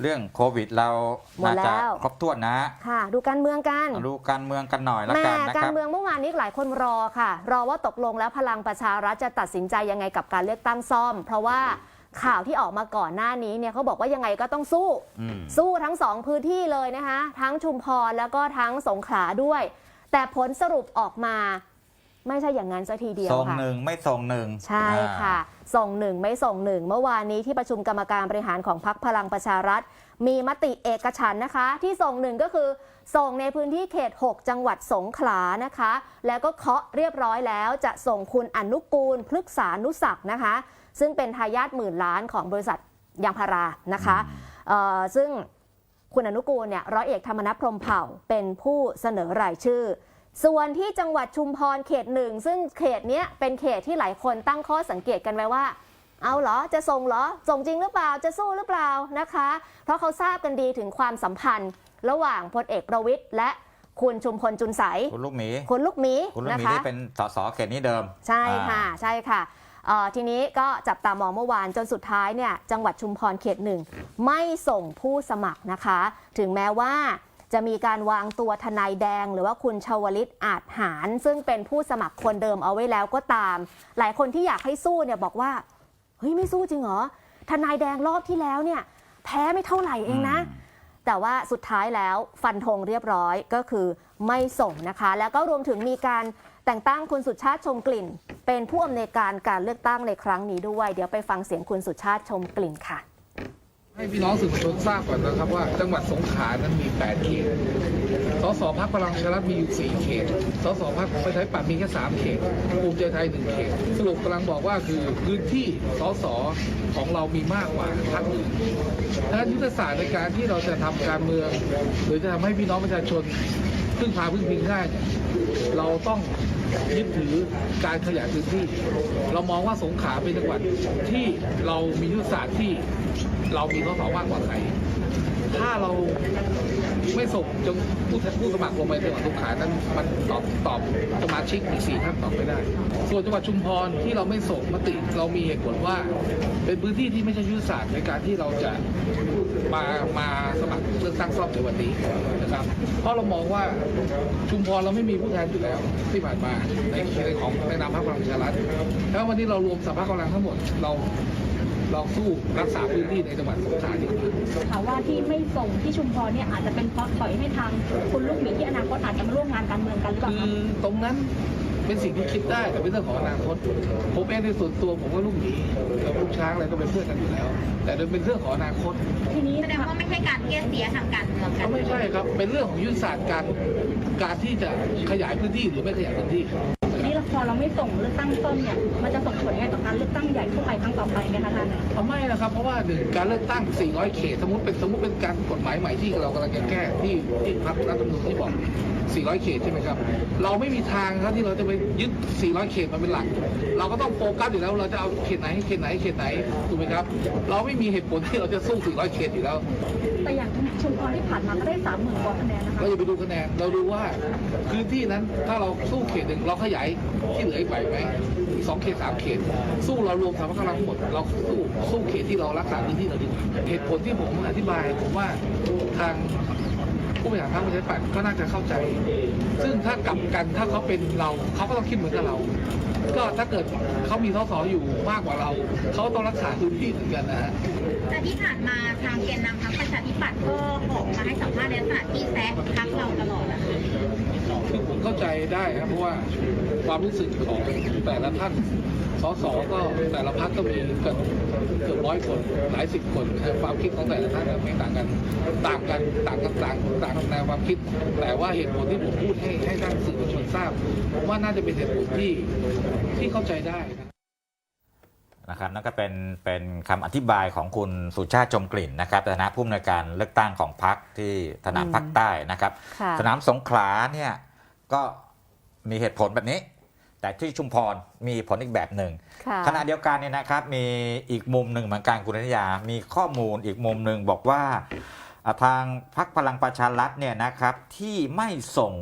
เรื่องโควิดเราหมดน่าจะแล้ว ครบถ้วนนะค่ะ ดูการเมืองกัน ดูการเมืองกันหน่อยละแม่กันนะกาครรับ เมืองเมื่อวานนี้หลายคนรอค่ะ รอว่าตกลงแล้วพลังประชารัฐจะตัดสินใจยังไงกับการเลือกตั้งซ่อม เพราะว่าข่าวที่ออกมาก่อนหน้านี้เนี่ยเขาบอกว่ายังไงก็ต้องสู้ อืม สู้ทั้งสองพื้นที่เลยนะคะ ทั้งชุมพรแล้วก็ทั้งสงขลาด้วย แต่ผลสรุปออกมา ไม่ใช่อย่างนั้นซะทีเดียวส่งค่ะ หนึ่งไม่ส่งหนึ่งใช่ค่ะส่งหนึ่งไม่ส่งหนึ่งเมื่อวานนี้ที่ประชุมกรรมการบริหารของพรรคพลังประชารัฐ มีมติเอกฉันท์นะคะ ที่ส่งหนึ่งก็คือ ส่งในพื้นที่เขต 6 จังหวัดสงขลานะคะ แล้วก็เคาะเรียบร้อยแล้วจะส่งคุณอนุกูลพฤกษานุศักดิ์นะคะ ซึ่งเป็นทายาทหมื่นล้านของบริษัทยางพารานะคะเอ่อซึ่ง คุณอนุกูลเนี่ยร้อยเอกธรรมนัฐพรหมเผ่าเป็นผู้เสนอรายชื่อ ส่วนที่จังหวัดชุมพรเขตหนึ่งซึ่งเขตเนี้ยเป็นเขตที่หลายคนตั้งข้อสังเกตกันไว้ว่า เอาเหรอจะส่งเหรอส่งจริงหรือเปล่าจะสู้หรือเปล่านะคะ เพราะเขาทราบกันดีถึงความสัมพันธ์ ระหว่างพลเอกประวิตยและคุณชุมพลจุนใสคุณลูกหมีคุณลูกหมีคุณลูกนะหมีคะที่เป็นสสเขตนี้เดิม ใช่ค่ะอ่าใช่ค่ะเอ่อทีนี้ก็จับตามองเมื่อวานจนสุดท้ายเนี่ยจังหวัดชุมพรเขตหนึ่งไม่ส่งผู้สมัครนะคะ ถึงแม้ว่า จะมีการวางตัวทนายแดง หรือว่าคุณชวลิตอาจหาร ซึ่งเป็นผู้สมัครคนเดิมเอาไว้แล้วก็ตาม หลายคนที่อยากให้สู้เนี่ยบอกว่าเฮ้ยไม่สู้จริงเหรอทนายแดงรอบที่แล้วเนี่ยแพ้ไม่เท่าไหร่เองนะ แต่ว่าสุดท้ายแล้วฟันธงเรียบร้อยก็คือไม่ส่งนะคะ แล้วก็รวมถึงมีการแต่งตั้งคุณสุชาติชมกลิ่น เป็นผู้อำนวยการการเลือกตั้งในครั้งนี้ด้วย เดี๋ยวไปฟังเสียงคุณสุชาติชมกลิ่นค่ะ ให้พี่น้องสื่อมวลชนทราบก่อนนะครับว่าจังหวัดสงขลานั้นมี 8 เขต สสพักพลังประชารัฐมีอยู่ 4 เขต สสพักประชาธิปัตย์มีแค่ 3 เขต ภูมิใจไทย 1 เขต สรุปกำลังบอกว่าคือพื้นที่สสของเรามีมากกว่าพรรคอื่นดังนั้นยุทธศาสตร์ในการที่เราจะทำการเมือง หรือจะทำให้พี่น้องประชาชน พึ่งพาพึ่งพิงได้เนี่ยเราต้องยึดถือการขยายพื้นที่ เรามองว่าสงขลาเป็นจังหวัดที่เรามียุทธศาสตร์ที่เรามีข้อสสมากกว่าใครถ้าเราไม่ส่งจงผู้ผู้สมัครลงไปจังหวัดสงขลานั้นมันตอบตอบสมาชิกอีกสี่ท่านตอบไม่ได้ ส่วนจังหวัดชุมพรที่เราไม่ส่งมติเรามีเหตุผลว่า เป็นพื้นที่ที่ไม่ใช่ยุทธศาสตร์ในการที่เราจะ มามาสมัครเลือกตั้งซ่อมในวันนี้นะครับ เพราะเรามองว่าชุมพรเราไม่มีผู้แทนอยู่แล้วที่ผ่านมาในในของในนามพรรคพลังประชารัฐแล้ววันนี้เรารวมสภาพกำลังทั้งหมดเราเราสู้รักษาพื้นที่ในจังหวัดสงขลาดีกว่าข่าวว่าที่ไม่ส่งที่ชุมพรเนี่ยอาจจะเป็นเพราะปล่อยให้ทางคุณลูกหมีที่อนาคตอาจจะมาร่วมงานการเมืองกันหรือเปล่าคืคะอตรงนั้น เป็นสิ่งที่คิดได้แต่เป็นเรื่องของอนาคต ผมเองในส่วนตัวผมว่าลูกหมีกับลูกช้างอะไรก็เป็นเพื่อนกันอยู่แล้ว แต่เป็นเรื่องของอนาคต ทีนี้แสดงว่าไม่ใช่การเกลี้ยเสียทางการเมืองกัก็นไม่ใช่ครับ เป็นเรื่องของยุทธศาสตร์การการที่จะขยายพื้นที่หรือไม่ขยายพื้นที่ทีนี้พอ เราไม่ส่งเลือกตั้งต้นเนี่ยมันจะส่งผลยังไงต่อการเลือกตั้งใหญ่ทั่วไปครั้งต่อไปไหมคะท่านทำไมนะครับ เพราะว่าหนึ่งการเลือกตั้ง 400 เขต สมมติเป็นสมมติเป็นการกฎหมายใหม่ที่เรากำลังจะแก้ที่ที่พรรครัฐธรรมนูญที่บอก 400 เขตใช่ไหมครับ เราไม่มีทางครับที่เราจะไปยึด 400 เขตมาเป็นหลัก เราก็ต้องโฟกัสอยู่แล้วเราจะเอาเขตไหนเขตไหนเขตไหนถูกไหมครับ เราไม่มีเหตุผลที่เราจะสู้ 400 เขตอยู่แล้วแต่อย่างชุมพรที่ผ่านมาก็ได้สามหมื่นกว่าคะแนนนะคะเราจะไปดูคะแนนเราดูว่าพื้นที่นั้นถ้าเราสู้เขตหนึ่งเราขยายที่เหลืออีกไหวไหมอีกสองเขตสามเขต สู้เรารวมสามกำลังหมด เราสู้สู้เขตที่เรารักษาพื้นที่เราดีกว่าเหตุผลที่ผมอธิบายผมว่าทางผู้บริหารพรรคประชาธิปัตย์ก็น่าจะเข้าใจ ซึ่งถ้ากลับกันถ้าเขาเป็นเราเขาก็ต้องคิดเหมือนกับเรา ก็ถ้าเกิดเขามีสสอยู่มากกว่าเรา เขาต้องรักษาพื้นที่เหมือนกันนะฮะแต่ที่ผ่านมาทางแกนนำพรรคประชาธิปัตย์ก็ออกมาให้สัมภาษณ์ในลักษณะที่แซะพรรคเราตลอดนะคะ คือผมเข้าใจได้ครับเพราะว่าความรู้สึกของแต่ละท่านสสก็แต่ละพักก็มีกันเกือบร้อยคนหลายสิบคนนะครับความคิดของแต่ละท่านไม่ต่างกันต่างกันต่างกันต่างต่างแนวความคิด แต่ว่าเหตุผลที่ผมพูดให้ให้ท่านสื่อมวลชนทราบผมว่าน่าจะเป็นเหตุผลที่ที่เข้าใจได้นะนะครับนั่นก็เป็นเป็นคำอธิบายของคุณสุชาติชมกลิ่นนะครับในฐานะผู้อำนวยการเลือกตั้งของพรรคที่สนามอืมภาคใต้นะครับค่ะสนามสงขลาเนี่ย ก็มีเหตุผลแบบนี้ แต่ที่ชุมพรมีผลอีกแบบหนึ่งค่ะขณะเดียวกันเนี่ยนะครับ มีอีกมุมหนึ่งเหมือนกันคุณนิยา มีข้อมูลอีกมุมหนึ่งบอกว่าอ่าทางพรรคพลังประชารัฐเนี่ยนะครับ ที่ไม่ส่ง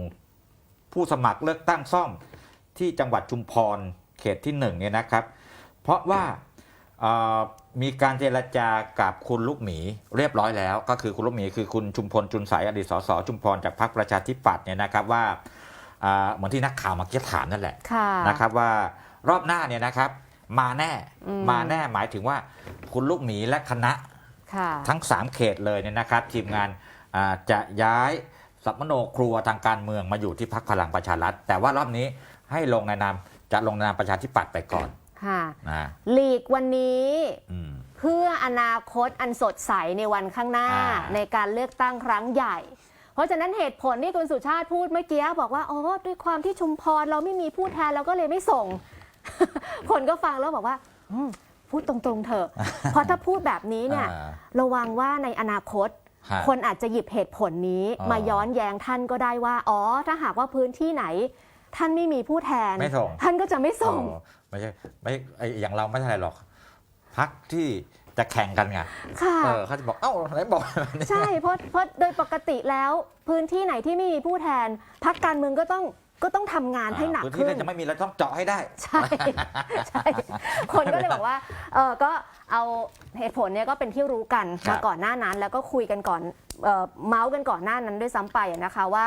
ผู้สมัครเลือกตั้งซ่อมที่จังหวัดชุมพรเขตที่หนึ่งเนี่ยนะครับ เพราะว่าเอ่อมีการเจรจากับคุณลูกหมีเรียบร้อยแล้ว ก็คือคุณลูกหมีคือคุณชุมพลจุนสายอดีตสสชุมพรจากพรรคประชาธิปัตย์เนี่ยนะครับว่าอ่า เหมือนที่นักข่าวเมาเกี้ถามนั่นแหละค่ะนะครับว่ารอบหน้าเนี่ยนะครับ มาแน่อืมมาแน่หมายถึงว่าคุณลูกหมีและคณะค่ะทั้ง 3 เขตเลยเนี่ยนะครับ ทีมงานอ่าจะย้ายสัมมโนครัวทางการเมืองมาอยู่ที่พักพลังประชารัฐ แต่ว่ารอบนี้ให้ลงในนามจะลงในนามประชาธิปัตย์ไปก่อนค่ะนะหลีกวันนี้อืมเพื่ออนาคตอันสดใสในวันข้างหน้าอ่าในการเลือกตั้งครั้งใหญ่เพ ราะฉะนั้นเหตุผลที่คุณสุชาติพูดเมื่อกี้บอกว่าอ๋อด้วยความที่ชุมพรเราไม่มีผู้แทนเราก็เลยไม่ส่ง คนก็ฟังแล้วบอกว่าอืมพูดตรงๆเถอะ เพราะถ้าพูดแบบนี้เนี่ยอ่าระวังว่าในอนาคตฮะคนอาจจะหยิบเหตุผลนี้อ๋อมาย้อนแย้งท่านก็ได้ว่า อ๋อ ถ้าหากว่าพื้นที่ไหน ท่านไม่มีผู้แทนไม่ส่งท่านก็จะไม่ส่งอ๋อไม่ใช่ไม่ไออย่างเราไม่เท่าไหร่หรอกพักที่ จะแข่งกันไงค่ะ เออเขาจะบอกเอ้าไหนบอกใช่เพราะเพราะโดยปกติแล้วพื้นที่ไหนที่ไม่มีผู้แทนพักการเมืองก็ต้องก็ต้องทำงานให้หนักพื้นที่ขึ้นั้นจะไม่มีเราต้องเจาะให้ได้ ใช่ ใช่ คนก็เลยบอกว่าเออก็เอาเหตุผลเนี่ยก็เป็นที่รู้กันครับ มาก่อนหน้านั้น แล้วก็คุยกันก่อนเอ่อเมาส์กันก่อนหน้านั้นด้วยซ้ำไปอะนะคะว่า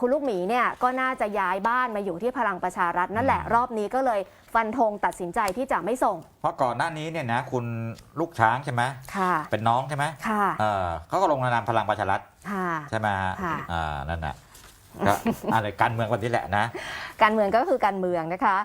คุณลูกหมีเนี่ยก็น่าจะย้ายบ้านมาอยู่ที่พลังประชารัฐนั่นแหละรอบนี้ก็เลยฟันธงตัดสินใจที่จะไม่ส่ง เพราะก่อนหน้านี้เนี่ยนะคุณลูกช้างใช่ไหมค่ะ เป็นน้องใช่ไหมค่ะเออเขาก็ลงในนามพลังประชารัฐค่ะใช่ไหมฮะค่ะอ่านั่นน่ะก็อะไรการเมืองวันนี้แหละนะ การเมืองก็คือการเมืองนะคะ